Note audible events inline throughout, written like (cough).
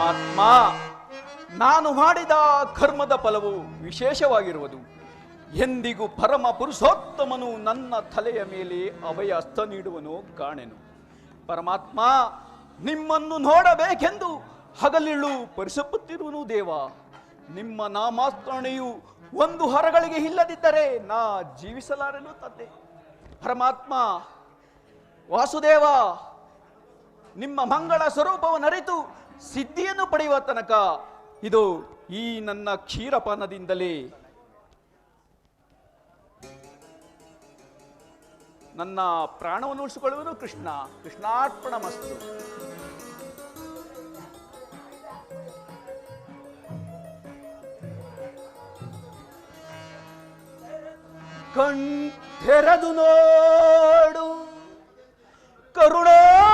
ಪರಮಾತ್ಮ, ನಾನು ಮಾಡಿದ ಕರ್ಮದ ಫಲವು ವಿಶೇಷವಾಗಿರುವುದು. ಎಂದಿಗೂ ಪರಮ ಪುರುಷೋತ್ತಮನು ನನ್ನ ತಲೆಯ ಮೇಲೆ ಅಭಯ ಅಸ್ತ ನೀಡುವನು ಕಾಣೆನು. ಪರಮಾತ್ಮ, ನಿಮ್ಮನ್ನು ನೋಡಬೇಕೆಂದು ಹಗಲಿಳು ಪರಿಸಪ್ಪುತ್ತಿರುವನು ದೇವ. ನಿಮ್ಮ ನಾಮಾಸ್ತರಣೆಯು ಒಂದು ಹೊರಗಳಿಗೆ ಇಲ್ಲದಿದ್ದರೆ ನಾ ಜೀವಿಸಲಾರೆನು ತಂದೆ. ಪರಮಾತ್ಮ, ವಾಸುದೇವ, ನಿಮ್ಮ ಮಂಗಳ ಸ್ವರೂಪವನ್ನು ಅರಿತು ಸಿದ್ಧಿಯನ್ನು ಪಡೆಯುವ ತನಕ ಇದು ಈ ನನ್ನ ಕ್ಷೀರಪಾನದಿಂದಲೇ ನನ್ನ ಪ್ರಾಣವನ್ನು ಉಳಿಸಿಕೊಳ್ಳುವುದು ಕೃಷ್ಣ. ಕೃಷ್ಣಾರ್ಪಣ ಮಸ್ತು ಕಣ್ ತೆರೆದು ನೋಡು. ಕರುಣಾಕರನೇ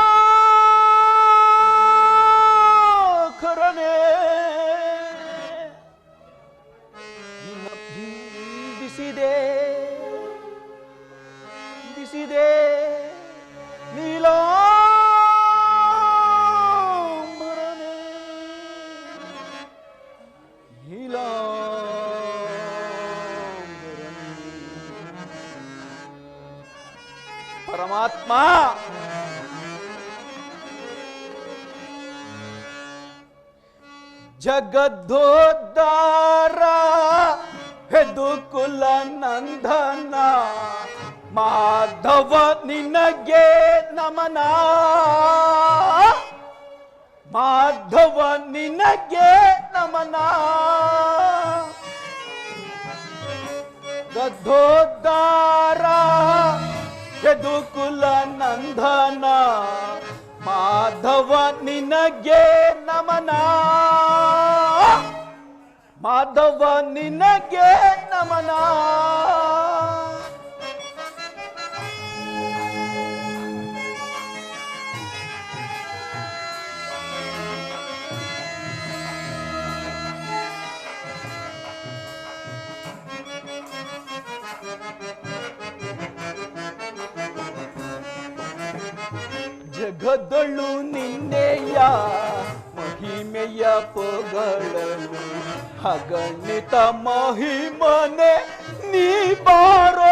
किसी दे मिलो परमात्मा। जगद्धो ನಿನಗೆ ನಮನ. ಮಾಧವ ನಿನಗೆ ನಮನ. ಗದ್ದೋದ್ದಾರ ಯದುಕುಲ ನಂದನ. ಮಾಧವ ನಿನಗೆ ನಮನ. ಮಾಧವ ನಿನಗೆ ನಮನ. ಜಗದಳು ನಿನ್ನೆಯ ಮಹಿಮೆಯ ಪೊಗಳಲು ಹಗಣಿತ ಮಹಿಮನೆ ನೀ ಬಾರೋ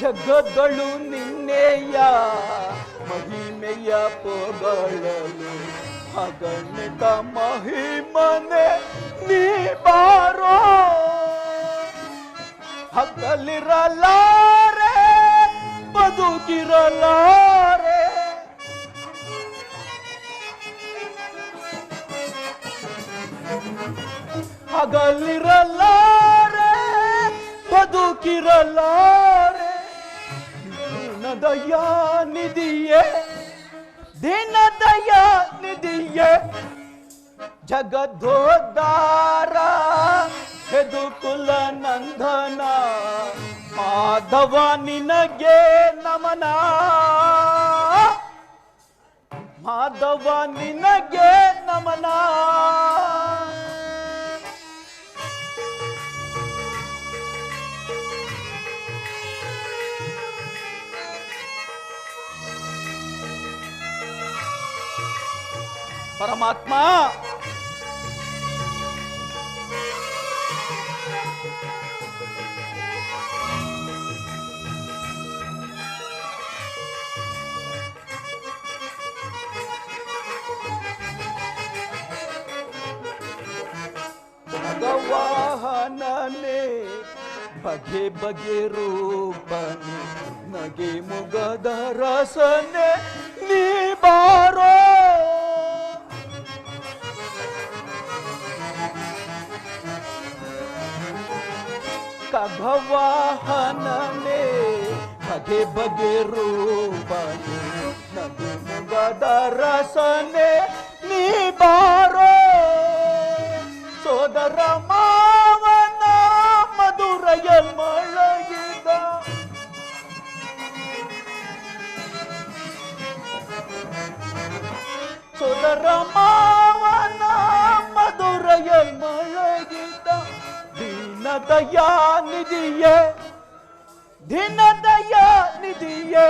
ಜಗದಳು ನಿನ್ನೆಯ ಮಹಿಮೆಯ ಪೊಗಳಲು ಹಗಣಿತ ಮಹಿಮನೆ ನೀ ಬಾರೋ ಹಗಲಿರಲಾರೆ ಬದುಕಿರಲಾರೆ. ಹಗಲಿರಲಾರೆ ಬದುಕಿರಲಾರೆ. ದಯಾ ನಿಧಿಯೇ ದೀನದಯ ನಿಧಿಯೇ. ಜಗದೋದ್ಧಾರ ಹೆದುಕುಲ ನಂದನ ಮಾಧವ ನಿನಗೆ ನಮನ. ಮಾಧವ ನಿನಗೆ ನಮನ. ಪರಮಾತ್ಮ ಭಗವಾಹನನೆ ಬಗೆ ಬಗೆ ರೂಪನೆ ನಗೆ ಮುಗದ ರಸನೆ ನೀ ಬಾರೋ ಕಘವಾಹನನೆ ಬಗೆ ಬಗೆ ರೂಪನೆ ನಗೆ ಮುಗದ ರಸನೆ ನೀ ಬಾರೋ ಸೋದರ ಮಾವನ ಮಧುರಯ ಮಳಗಿದ ಸೋದರ ಮಾವನ ಮಧುರಯ ಮಳಗಿದ ದೀನದಯ ನಿಧಿಯೇ, ದಿನದಯ ನಿಧಿಯೇ.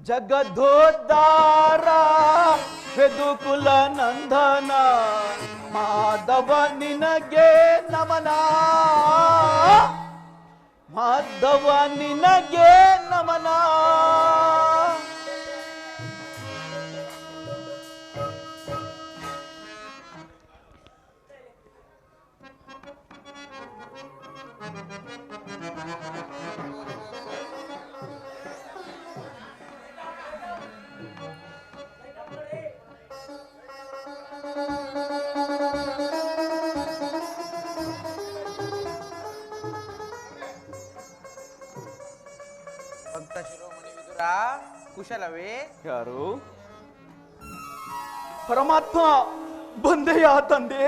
ಜಗದೋದ್ಧಾರ ಕುಲ ನಂದನ. ಮಾಧವ ನಿನಗೆ ನಮನ. ಮಾಧವ ನಿನಗೆ ನಮನ. ಕುಶಲವೇ ಯಾರು? ಪರಮಾತ್ಮ ಬಂದೆಯ ತಂದೆ?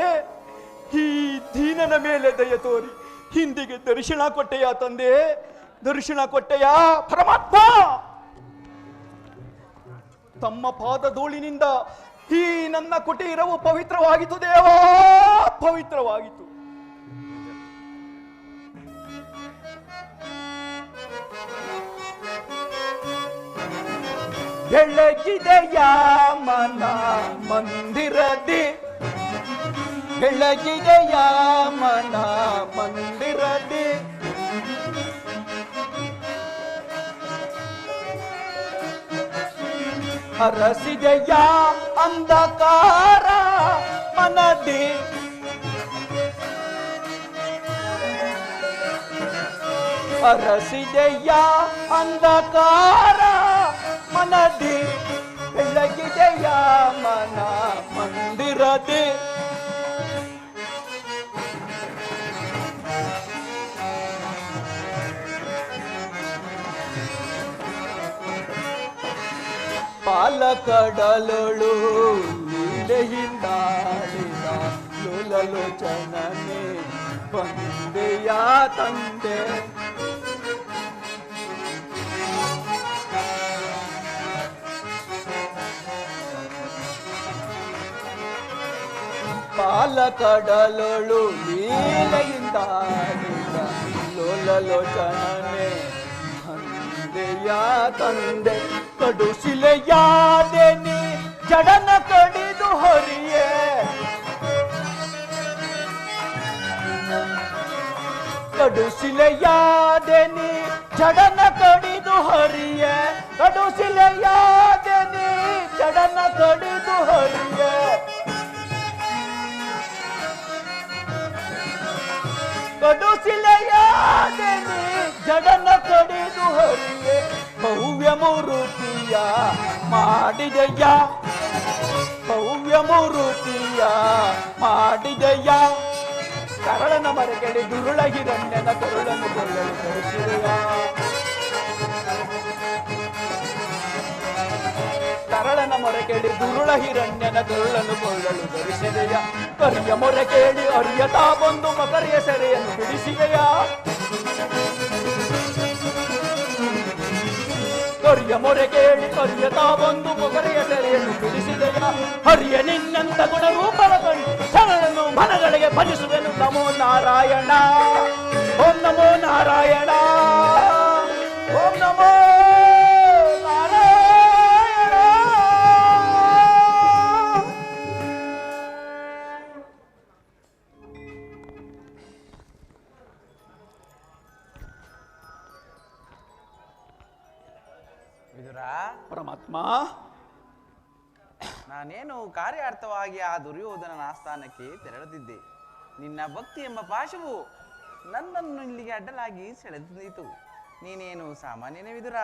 ಈ ದೀನನ ಮೇಲೆ ದಯ ತೋರಿ ಹಿಂದಿಗೆ ದರ್ಶನ ಕೊಟ್ಟೆಯ ತಂದೆ? ದರ್ಶನ ಕೊಟ್ಟೆಯ ಪರಮಾತ್ಮ? ತಮ್ಮ ಪಾದ ಧೂಳಿನಿಂದ ಈ ನನ್ನ ಕುಟೀರವು ಪವಿತ್ರವಾಗಿತ್ತು ದೇವಾ ಪವಿತ್ರವಾಗಿತ್ತು. ಬೆಳಗಿದೆಯ ಮನ ಮಂದಿರದಿ? ಬೆಳಗಿದೆಯ ಮನ ಮಂದಿರದಿ? ಹರಸಿದೆಯ ಅಂಧಕಾರ ಮನದಿ? ಹರಸಿದೆಯ ಅಂಧಕಾರ ಮನದಿ ಬೆಳಗಿದೆಯ ಮನ ಮಂದಿರದೆ పాలకడలలు ಹಿಂದಾಡಿದ ಲೋಲಲೋಚನನೆ ಬಂದೆಯ ತಂದೆ ಪಾಲಕಡಲೊಳು ಲೀಲೆಯಿಂದಾಡಿದ ಲೋಲಲೋಚನನೆ. ತಂದೆಯ ತಂದೆ, ಕಡು ಶಿಲೆಯಾದೆ ನೀ ಜಡನ ಕಡಿದು ಹೊರಿಯೇ. ಕಡು ಶಿಲೆಯಾದೆ ನೀ ಜಡನ ಕಡಿದು ಹರಿಯೇ. ಕಡು ಶಿಲೆಯಾದೆ ನೀ ಜಡನ ಕಡಿದು ಶಿಲೆಯಾದೆ ನೀ ಜಡನ ಕಡಿದು ಹರಿಯೇ ಭವ್ಯ ಮೂರುತಿಯ ಮಾಡಿದೆಯ? ಭವ್ಯ ಮೂರುತಿಯ ಮಾಡಿದೆಯ? ಕರಳನ ಮರಗಡೆ ದುರುಳ ಹಿರಣ್ಯನ ಕರುಳನ್ನು ಕೊಳ್ಳಲು ಕರಳನ ಮೊರೆ ಕೇಳಿ ದುರುಳ ಹಿರಣ್ಯನ ಕರುಳನ್ನು ಕೊಳ್ಳಲು ಧರಿಸಿದೆಯ ಕರಿಯ ಮೊರೆ ಕೇಳಿ ಅರಿಯತಾ ಬಂದು ಮಕರಿಯ ಸೆರೆಯನ್ನು ಬಿಡಿಸಿದೆಯ ಕರಿಯ ಮೊರೆ ಕೇಳಿ ಕೊರಿಯ ತಾವೊಂದು ಮೊಗರೆಯ ಸೆರೆಯನ್ನು ಬಿಡಿಸಿದೆಯ ಹರಿಯ ನಿನ್ನಂತ ಗುಣ ರೂಪವ ಕಂಡು ಶರಣನು ಮನಗಳಿಗೆ ಭಜಿಸುವೆನು. ನಮೋ ನಾರಾಯಣ. ಓಂ ನಮೋ ನಾರಾಯಣ. ಓಂ ನಮೋ ನಾನೇನು ಕಾರ್ಯಾರ್ಥವಾಗಿ ಆ ದುರ್ಯೋಧನನ ಆಸ್ಥಾನಕ್ಕೆ ತೆರಳುತ್ತಿದ್ದೆ ನಿನ್ನ ಭಕ್ತಿ ಎಂಬ ಪಾಶವು ನನ್ನನ್ನು ಇಲ್ಲಿಗೆ ಅಡ್ಡಲಾಗಿ ಸೆಳೆದಿತು. ನೀನೇನು ಸಾಮಾನ್ಯನೇ ವಿದುರ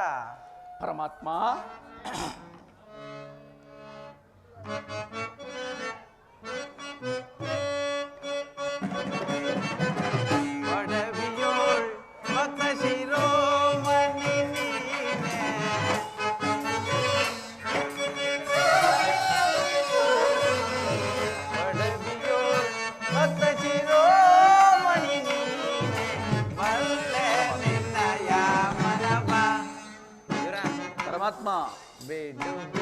ಪರಮಾತ್ಮ. (coughs) Эй, да...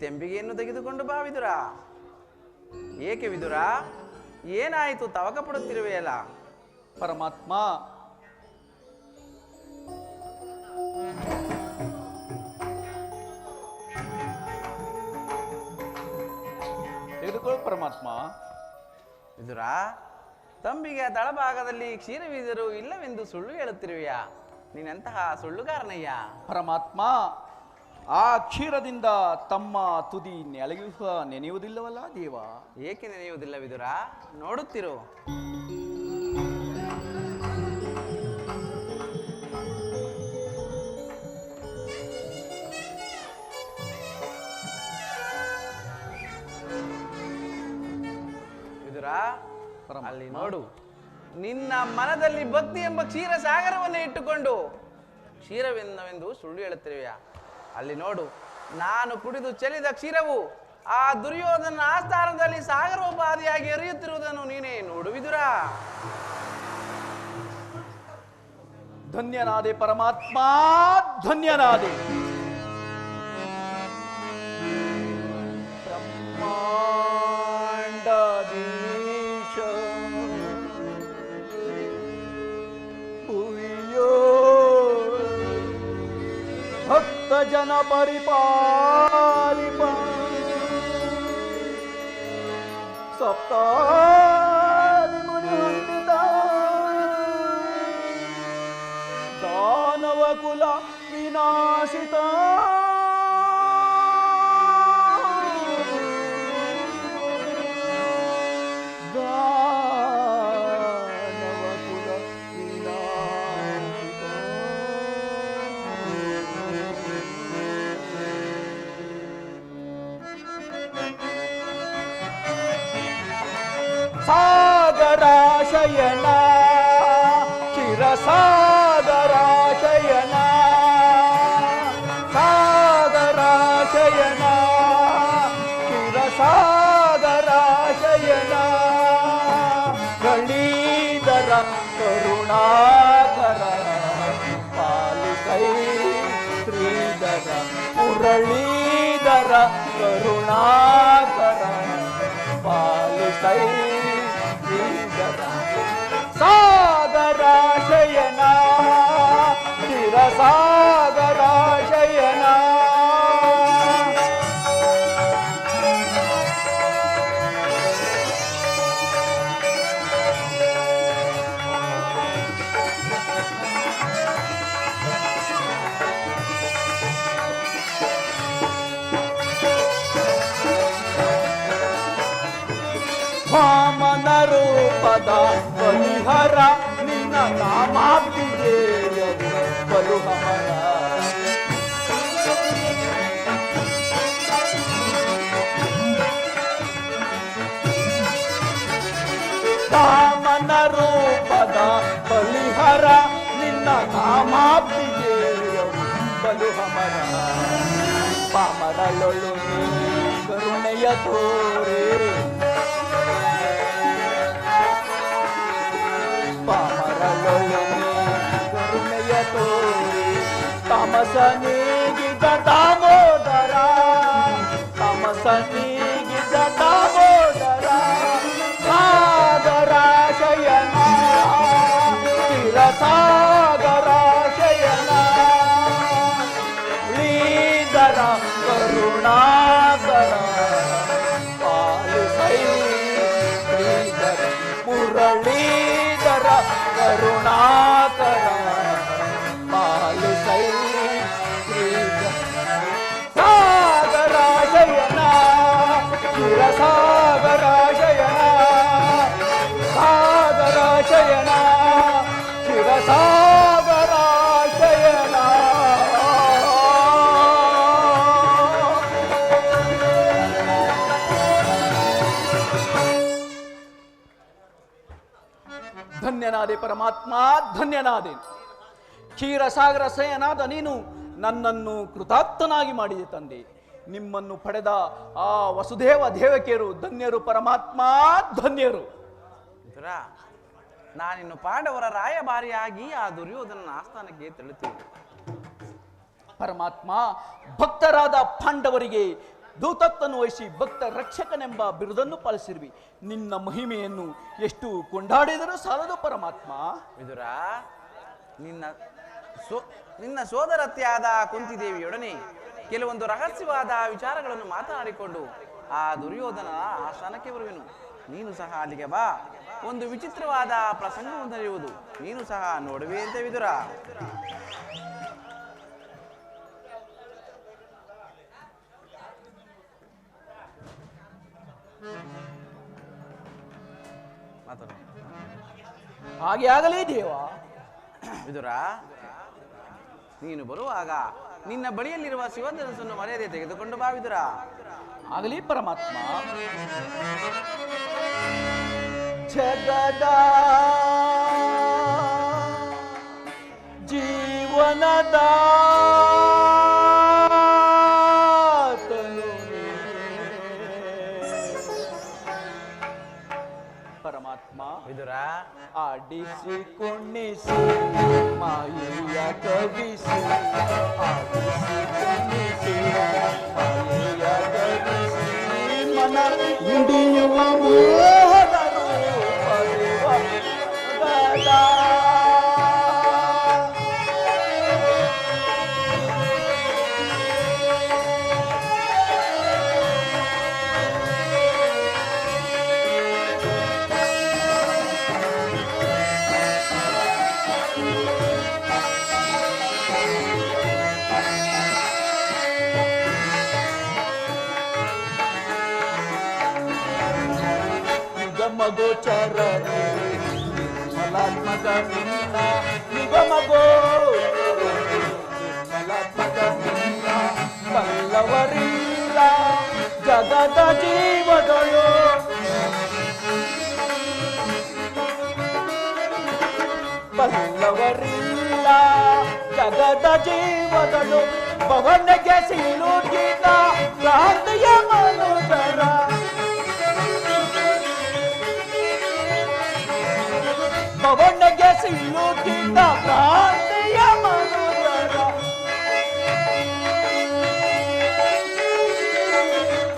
ತೆಂಬಿಗೆಯನ್ನು ತೆಗೆದುಕೊಂಡು ಬಾ ವಿದುರ. ಏಕೆ ವಿದುರ? ಏನಾಯಿತು? ತವಕ ಪಡುತ್ತಿರುವೆಯಲ್ಲ ಪರಮಾತ್ಮ. ತೆಗೆದುಕೊಳ್ಳು ಪರಮಾತ್ಮ. ವಿದುರ ತಂಬಿಗೆ ತಳಭಾಗದಲ್ಲಿ ಕ್ಷೀರವಿದರು ಇಲ್ಲವೆಂದು ಸುಳ್ಳು ಹೇಳುತ್ತಿರುವೆಯಾ? ನೀನೆಂತಹ ಸುಳ್ಳುಗಾರನಯ್ಯ. ಪರಮಾತ್ಮ. ಆ ಕ್ಷೀರದಿಂದ ತಮ್ಮ ತುದಿ ನೆಲೆಯುವ ನೆನೆಯುವುದಿಲ್ಲವಲ್ಲ ದೇವ? ಏಕೆ ನೆನೆಯುವುದಿಲ್ಲ ವಿದುರ ನೋಡುತ್ತಿರು. ವಿದುರ. ಅಲ್ಲಿ ನೋಡು. ನಿನ್ನ ಮನದಲ್ಲಿ ಭಕ್ತಿ ಎಂಬ ಕ್ಷೀರ ಸಾಗರವನ್ನು ಇಟ್ಟುಕೊಂಡು. ಕ್ಷೀರವೆಂದವೆಂದು ಸುಳ್ಳು ಹೇಳುತ್ತಿರುವೆಯಾ? ಅಲ್ಲಿ ನೋಡು, ನಾನು ಕುಡಿದು ಚೆಲ್ಲಿದ ಕ್ಷೀರವು ಆ ದುರ್ಯೋಧನ ಆಸ್ಥಾನದಲ್ಲಿ ಸಾಗರೋಪಾದಿಯಾಗಿ ಎರಿಯುತ್ತಿರುವುದನ್ನು ನೀನೇ ನೋಡುವಿದುರಾ? ಧನ್ಯನಾದೆ ಪರಮಾತ್ಮ, ಧನ್ಯನಾದೆ. जन परिपालिपा। सप्ता सादराशयना सादराशयना चिरसादराशयना गणीधरं करुणाधरं पालिकै श्रीधरं मुरळीधरं करुणाधरं पालिकै ವಾಮನ ರೂಪದ ಬಲಿಹರ ನಿನ್ನ ಬಲು ಹಮರ ವಾಮನ ರೂಪದ ಬಲಿಹರ ನಿನ್ನ ನಾಮಾಭಿಜೇಯವು ಬಲು ಹಮರ ಪಾಮರಲೊಳು ಕರುಣೆಯ ತೋರೆ ಪಾಮರಲೊಳನೆ ಕರುಣೆಯ ತೋರಿ ತಮಸ ಧನ್ಯನಾದೆ ಪರಮಾತ್ಮ ಧನ್ಯನಾದೆ. ಕ್ಷೀರಸಾಗರ ಸಯನಾದ ನೀನು ನನ್ನನ್ನು ಕೃತಾರ್ಥನಾಗಿ ಮಾಡಿದೆ ತಂದೆ. ನಿಮ್ಮನ್ನು ಪಡೆದ ಆ ವಸುದೇವ ದೇವಕಿಯರು ಧನ್ಯರು ಪರಮಾತ್ಮ ಧನ್ಯರು. ನಾನಿನ್ನು ಪಾಂಡವರ ರಾಯಭಾರಿಯಾಗಿ ಆ ದುರ್ಯೋಧನನ ಆಸ್ಥಾನಕ್ಕೆ ತೆರಳುತ್ತೇನೆ. ಪರಮಾತ್ಮ ಭಕ್ತರಾದ ಪಾಂಡವರಿಗೆ ದೂತತ್ವವನ್ನು ವಹಿಸಿ ಭಕ್ತ ರಕ್ಷಕನೆಂಬ ಬಿರುದನ್ನು ಪಾಲಿಸಿರುವಿ. ನಿನ್ನ ಮಹಿಮೆಯನ್ನು ಎಷ್ಟು ಕೊಂಡಾಡಿದರೂ ಸಾಲದು ಪರಮಾತ್ಮ. ವಿದುರ ನಿನ್ನ ಸೋ, ನಿನ್ನ ಸೋದರತ್ತೆಯಾದ ಕುಂತಿದೇವಿಯೊಡನೆ ಕೆಲವೊಂದು ರಹಸ್ಯವಾದ ವಿಚಾರಗಳನ್ನು ಮಾತನಾಡಿಕೊಂಡು ಆ ದುರ್ಯೋಧನ ಆಸ್ಥಾನಕ್ಕೆ ಬರುವೆನು. ನೀನು ಸಹ ಅಲ್ಲಿಗೆ ಬಾ. ಒಂದು ವಿಚಿತ್ರವಾದ ಪ್ರಸಂಗವು ನಡೆಯುವುದು ನೀನು ಸಹ ನೋಡುವೆ ಅಂತ ವಿದುರ ಮಾತಾಡು. ಹಾಗೆ ಆಗಲೇ ದೇವ. ವಿದುರ ನೀನು ಬರುವಾಗ ನಿನ್ನ ಬಳಿಯಲ್ಲಿರುವ ಶಿವಧನಸ್ಸನ್ನು ಮರ್ಯಾದೆ ತೆಗೆದುಕೊಂಡು ಬಾ ವಿದುರ. ಆಗಲಿ ಪರಮಾತ್ಮ. ಜಗದ ಜೀವನದ ಕುಣಿಸಿ ಮಾಯಿಯ ಕವಿಸಿ ಕುಣಿಸಿ ಮಾಯಿಯ ಕವಿಸಿ ಮನ ನುಡಿಯುವ ನಿಗಮಗೋಚರ ನಿರ್ಮಲಾತ್ಮಕ ನಿನ್ನ ನಿಗಮಗೋ ನಿರ್ಮಲಾತ್ಮಕ ನಿನ್ನ ಪಲ್ಲವರಿಲ್ಲ ಜಗದ ಜೀವಗಳು. ಪಲ್ಲವರಿಲ್ಲ ಜಗದ ಜೀವಗಳು. ಭವನಗೆ ಸಿಲುಕಿದ ಕ್ರಾಂತಿಯ ಮನುಜರ ಪವನಗೆ ಸಿಲುಕಿದ ಕ್ರಾಂತಿಯ ಮನುಜರ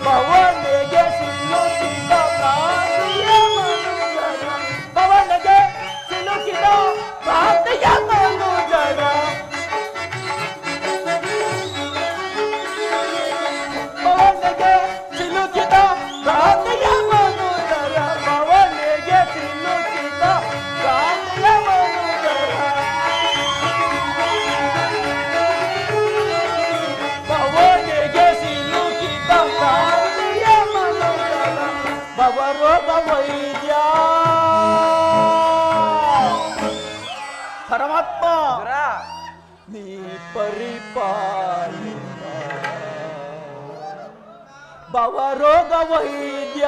ಪವನಿಗೆ ಸಿಲುಕಿದ ಕ್ರಾಂತಿಯ ಮನುಜರ ಪವನಿಗೆ ಸಿಲುಕಿದ ಕ್ರಾಂತಿಯ ಮನುಜರ ಪವನಿಗೆ ಸಿಲುಕಿದ ಕ್ರಾಂತಿಯ ಪರಿಪಾಲಿತ ಭವರೋಗ ವೈದ್ಯ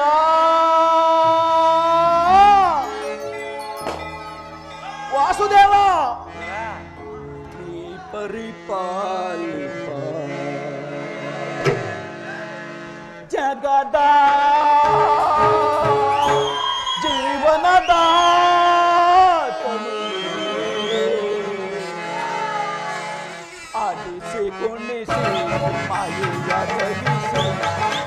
ವಾಸುದೇವ ವಿದುರ ನೀ ಪರಿಪಾಲಿಪ ಜಗದ ಜೀವನದ एकोणीस मायुया कधी